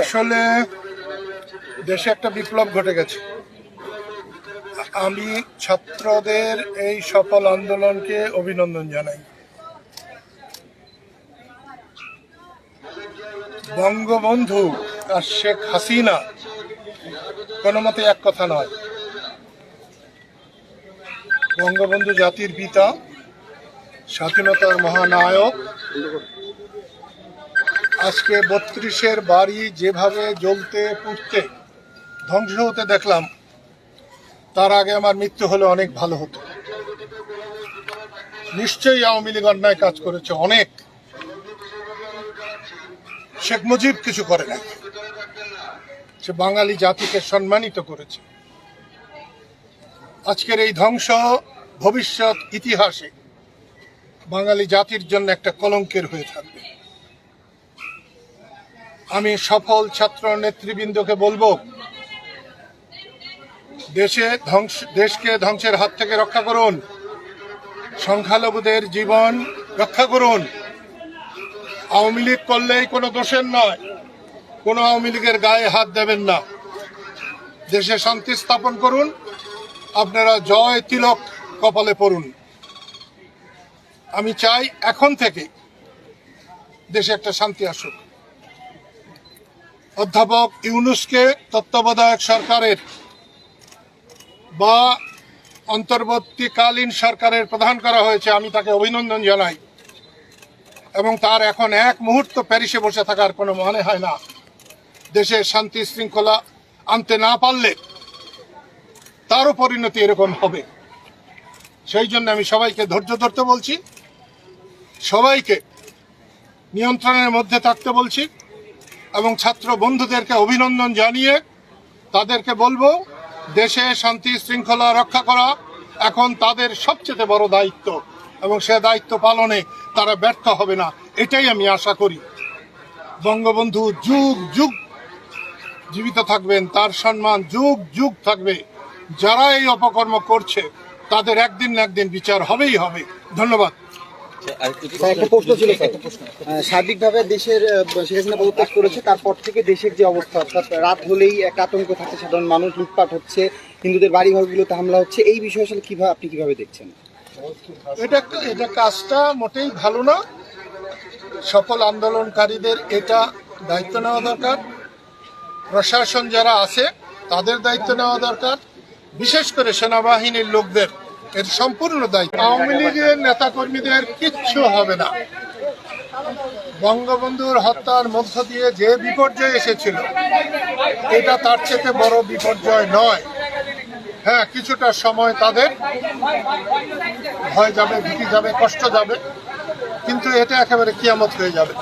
আসলে দেশে একটা বিপ্লব ঘটে গেছে। আমি ছাত্রদের এই সফল আন্দোলনকে অভিনন্দন জানাই। বঙ্গবন্ধু আর শেখ হাসিনা কোনো মতে এক কথা নয়। বঙ্গবন্ধু জাতির পিতা, স্বাধীনতার মহানায়ক আজকে বত্রিশের বাড়ি যেভাবে জ্বলতে পুড়তে ধ্বংস হতে দেখলাম, তার আগে আমার মৃত্যু হলে অনেক ভালো হতো। নিশ্চয়ই আওয়ামী লীগ অন্যায় কাজ করেছে অনেক। শেখ মুজিব কিছু করে নাই। সে বাঙালি জাতিকে সম্মানিত করেছে। আজকের এই ধ্বংস ভবিষ্যৎ ইতিহাসে বাঙালি জাতির জন্য একটা কলঙ্কের হয়ে থাকবে। আমি সফল ছাত্র নেতৃবৃন্দকে বলব, দেশে ধ্বংস, দেশকে ধ্বংসের হাত থেকে রক্ষা করুন, সংখ্যালঘুদের জীবন রক্ষা করুন। আওয়ামী লীগ করলেই কোনো দোষের নয়, কোনো আওয়ামী লীগের গায়ে হাত দেবেন না। দেশে শান্তি স্থাপন করুন, আপনারা জয় তিলক কপালে পড়ুন। আমি চাই এখন থেকে দেশে একটা শান্তি আসুক। অধ্যাপক ইউনুসকে তত্ত্বাবধায়ক সরকারের বা অন্তর্বর্তীকালীন সরকারের প্রধান করা হয়েছে, আমি তাকে অভিনন্দন জানাই। এবং তার এখন এক মুহূর্ত প্যারিসে বসে থাকার কোনো মনে হয় না। দেশে শান্তি শৃঙ্খলা আনতে না পারলে তারও পরিণতি এরকম হবে। সেই জন্য আমি সবাইকে ধৈর্য ধরতে বলছি, সবাইকে নিয়ন্ত্রণের মধ্যে থাকতে বলছি। এবং ছাত্র বন্ধুদেরকে অভিনন্দন জানিয়ে তাদেরকে বলব, দেশে শান্তি, শৃঙ্খলা রক্ষা করা এখন তাদের সবচেয়ে বড় দায়িত্ব এবং সে দায়িত্ব পালনে তারা ব্যর্থ হবে না, এটাই আমি আশা করি। বঙ্গবন্ধু যুগ যুগ জীবিত থাকবেন, তার সম্মান যুগ যুগ থাকবে। যারা এই অপকর্ম করছে, তাদের একদিন না একদিন বিচার হবেই হবে। ধন্যবাদ। একটা প্রশ্ন ছিল সার্বিকভাবে দেশের আহ, শেখ হাসিনা পদত্যাগ করেছে তারপর থেকে দেশের যে অবস্থা অর্থাৎ রাত হলেই এক আতঙ্ক থাকছে সাধারণ মানুষ লুটপাট হচ্ছে হিন্দুদের বাড়ি ঘরগুলোতে হামলা হচ্ছে এই বিষয়ে আসলে কীভাবে আপনি কীভাবে দেখছেন? এটা এটা কাজটা মোটেই ভালো না। সকল আন্দোলনকারীদের এটা দায়িত্ব নেওয়া দরকার। প্রশাসন যারা আছে তাদের দায়িত্ব নেওয়া দরকার। বিশেষ করে সেনাবাহিনীর লোকদের। এর সম্পূর্ণ দায়িত্ব। আওয়ামী লীগের নেতাকর্মীদের কিচ্ছু হবে না। বঙ্গবন্ধুর হত্যার মধ্য দিয়ে যে বিপর্যয় এসেছিল, এটা তার চেয়ে বড় বিপর্যয় নয়। হ্যাঁ কিছুটা সময় তাদের ভয় যাবে, ভীতি যাবে, কষ্ট যাবে, কিন্তু এটা একেবারে কিয়ামত হয়ে যাবে